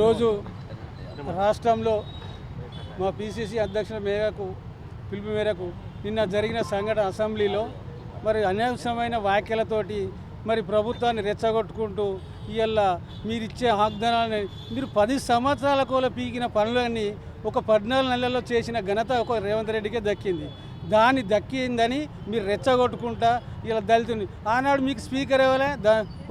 ఈరోజు రాష్ట్రంలో మా పిసిసి అధ్యక్షుల మేరకు పిలుపు మేరకు నిన్న జరిగిన సంఘటన అసెంబ్లీలో మరి అనవసరమైన వ్యాఖ్యలతోటి మరి ప్రభుత్వాన్ని రెచ్చగొట్టుకుంటూ ఇవాళ మీరు ఇచ్చే వాగ్దానాలని మీరు పది సంవత్సరాల కోల పీకిన పనులన్నీ ఒక పద్నాలుగు నెలల్లో చేసిన ఘనత ఒక రేవంత్ రెడ్డికే దక్కింది. దాన్ని దక్కిందని మీరు రెచ్చగొట్టుకుంటా ఇలా దళితుని. ఆనాడు మీకు స్పీకర్ ఇవ్వలే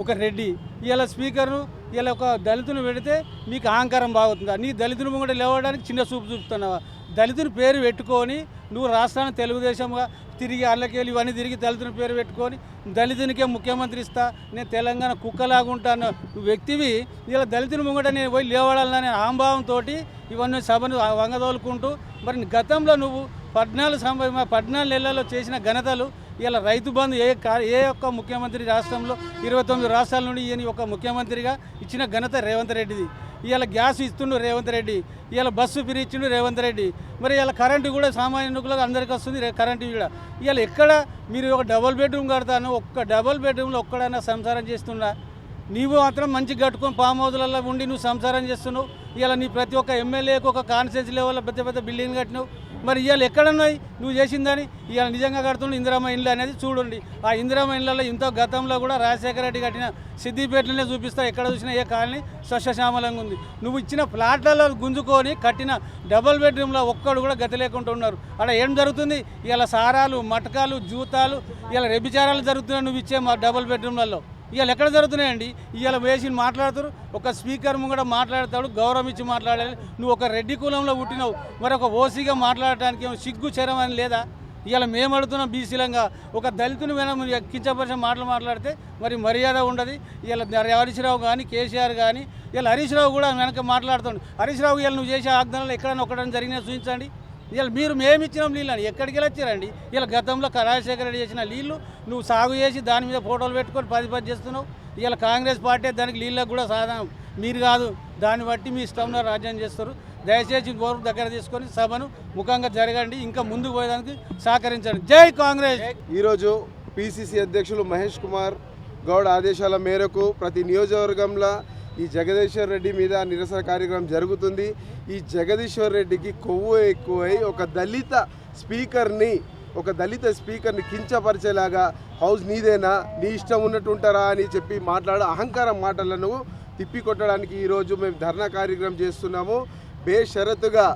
ఒక రెడ్డి. ఇలా స్పీకర్ను ఇలా ఒక దళితుని పెడితే మీకు అహంకారం బాగుతుందా నీ దళితుని ముంగట లేవడానికి చిన్న చూపు చూపుతున్నావా? దళితుని పేరు పెట్టుకొని నువ్వు రాష్ట్రాన్ని తెలుగుదేశంగా తిరిగి అల్లకెళ్ళి ఇవన్నీ తిరిగి దళితుని పేరు పెట్టుకొని దళితునికే ముఖ్యమంత్రి ఇస్తా నేను తెలంగాణ కుక్కలాగా ఉంటాను వ్యక్తివి ఇలా దళితుని ముంగట నేను పోయి లేవడాలనే ఆంభావంతో ఇవన్నీ సభను వంగదోలుకుంటూ మరి గతంలో నువ్వు పద్నాలుగు సంవ పద్నాలుగు నెలల్లో చేసిన ఘనతలు ఇలా రైతు బంధు ఏ కా- ఏ ఒక్క ముఖ్యమంత్రి రాష్ట్రంలో ఇరవై తొమ్మిది రాష్ట్రాల నుండి ఈయన ఒక ముఖ్యమంత్రిగా ఇచ్చిన ఘనత రేవంత్ రెడ్డిది. ఇవాళ గ్యాస్ ఇస్తుండు రేవంత్ రెడ్డి ఇవాళ బస్సు ఫ్రీ ఇచ్చిండు రేవంత్ రెడ్డి. మరి ఇలా కరెంటు కూడా సామాన్యులకు అందరికీ వస్తుంది కరెంటు కూడా ఇవాళ ఎక్కడ మీరు ఒక డబుల్ బెడ్రూమ్ కడతాను ఒక్క డబుల్ బెడ్రూమ్లో ఒక్కడైనా సంసారం చేస్తున్నా? నీవు మాత్రం మంచి కట్టుకొని ఫామ్ హౌజ్లలో ఉండి నువ్వు సంసారం చేస్తున్నావు. ఇలా నీ ప్రతి ఒక్క ఎమ్మెల్యేకి ఒక కాన్స్టిట్యూన్సీ లెవెల్లో పెద్ద పెద్ద బిల్డింగ్ కట్టినావు. మరి ఇవాళ ఎక్కడున్నాయి? నువ్వు చేసిందని ఇవాళ నిజంగా కడుతున్న ఇందిరామ ఇండ్లు అనేది చూడండి. ఆ ఇందిరామ ఇండ్లలో ఇంత గతంలో కూడా రాజశేఖర రెడ్డి కట్టిన సిద్దిపేటలోనే చూపిస్తా ఎక్కడ చూసినా ఏ కాలనీ స్వచ్ఛశ్యామలంగా ఉంది. నువ్వు ఇచ్చిన ఫ్లాట్లలో గుంజుకొని కట్టిన డబుల్ బెడ్రూమ్లో ఒక్కడు కూడా గతి లేకుండా ఉన్నారు. అక్కడ ఏం జరుగుతుంది? ఇలా సారాలు మటకాలు జూతాలు ఇలా వ్యభిచారాలు జరుగుతున్నాయి నువ్వు ఇచ్చే మా డబుల్ బెడ్రూమ్లలో. ఇవాళ ఎక్కడ జరుగుతున్నాయండి? ఇవాళ వేసి మాట్లాడతారు ఒక స్పీకర్ ముంగడ మాట్లాడతాడు గౌరవం ఇచ్చి మాట్లాడాలి. నువ్వు ఒక రెడ్డి కులంలో పుట్టినావు మరి ఒక ఓసీగా మాట్లాడటానికి ఏమో సిగ్గు చరం అని లేదా? ఇవాళ మేము అడుగుతున్నాం బీసీలంగా ఒక దళితుని వెనక కించపరిచిన మాటలు మాట్లాడితే మరి మర్యాద ఉండదు. ఇలా హరీష్ రావు కానీ కేసీఆర్ కానీ ఇలా హరీష్ రావు కూడా వెనక మాట్లాడుతుంది హరీష్ రావు ఇవాళ నువ్వు చేసే ఆగ్దానాలు ఎక్కడైనా ఒకటని జరిగినా చూపించండి ఇవాళ మీరు మేము ఇచ్చినాం నీళ్ళని. ఎక్కడికి వెళ్ళొచ్చారండి? ఇలా గతంలో రాజశేఖర రెడ్డి చేసిన నీళ్ళు నువ్వు సాగు చేసి దాని మీద ఫోటోలు పెట్టుకొని పది పది చేస్తున్నావు. ఇలా కాంగ్రెస్ పార్టీ దానికి నీళ్ళకు కూడా సాధనం మీరు కాదు దాన్ని బట్టి మీ ఇష్టంలో రాజ్యం చేస్తారు. దయచేసి ఓర్పు దగ్గర తీసుకొని సభను ముఖంగా జరగండి. ఇంకా ముందుకు పోయేదానికి సహకరించండి. జై కాంగ్రెస్! ఈరోజు పిసిసి అధ్యక్షులు మహేష్ కుమార్ గౌడ్ ఆదేశాల మేరకు ప్రతి నియోజకవర్గంలో ఈ జగదీశ్వర్ రెడ్డి మీద నిరసన కార్యక్రమం జరుగుతుంది. ఈ జగదీశ్వర్ రెడ్డికి కొవ్వు ఎక్కువై ఒక దళిత స్పీకర్ని ఒక దళిత స్పీకర్ని కించపరిచేలాగా హౌస్ నీదేనా? నీ ఇష్టం ఉన్నట్టు ఉంటారా అని చెప్పి మాట్లాడు అహంకారం మాటలను తిప్పికొట్టడానికి ఈరోజు మేము ధర్నా కార్యక్రమం చేస్తున్నాము. బేషరతుగా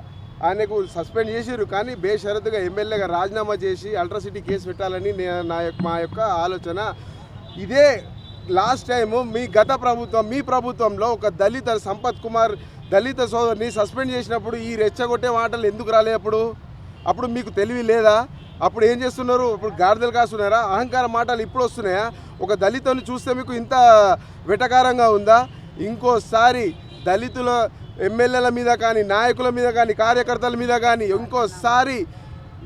ఆయనకు సస్పెండ్ చేసిర్రు కానీ బేషరతుగా ఎమ్మెల్యేగా రాజీనామా చేసి అల్ట్రాసిటీ కేసు పెట్టాలని నా యొక్క మా యొక్క ఆలోచన. ఇదే లాస్ట్ టైము మీ గత ప్రభుత్వం మీ ప్రభుత్వంలో ఒక దళిత సంపత్ కుమార్ దళిత సోదరిని సస్పెండ్ చేసినప్పుడు ఈ రెచ్చగొట్టే మాటలు ఎందుకు రాలే అప్పుడు? అప్పుడు మీకు తెలివి లేదా? అప్పుడు ఏం చేస్తున్నారు? ఇప్పుడు గాడిదలు కాస్తున్నారా? అహంకార మాటలు ఇప్పుడు వస్తున్నాయా? ఒక దళితుని చూస్తే మీకు ఇంత వెటకారంగా ఉందా? ఇంకోసారి దళితుల ఎమ్మెల్యేల మీద కానీ నాయకుల మీద కానీ కార్యకర్తల మీద కానీ ఇంకోసారి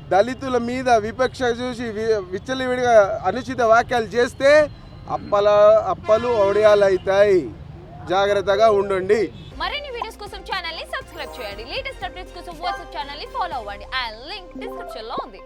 దళితుల మీద విపక్ష చూసి వి- విచ్చలవిడిగా అనుచిత వాక్యాలు చేస్తే అప్పల అప్పలు ఒడియాలు అవుతాయి జాగ్రత్తగా ఉండండి. మరిన్ని వీడియోస్ కోసం ఛానల్ని సబ్స్క్రైబ్ చేయండి. లేటెస్ట్ అప్డేట్స్ కోసం వాట్సాప్ ఛానల్ని ఫాలో అవ్వండి. ఆ లింక్ డిస్క్రిప్షన్లో ఉంది.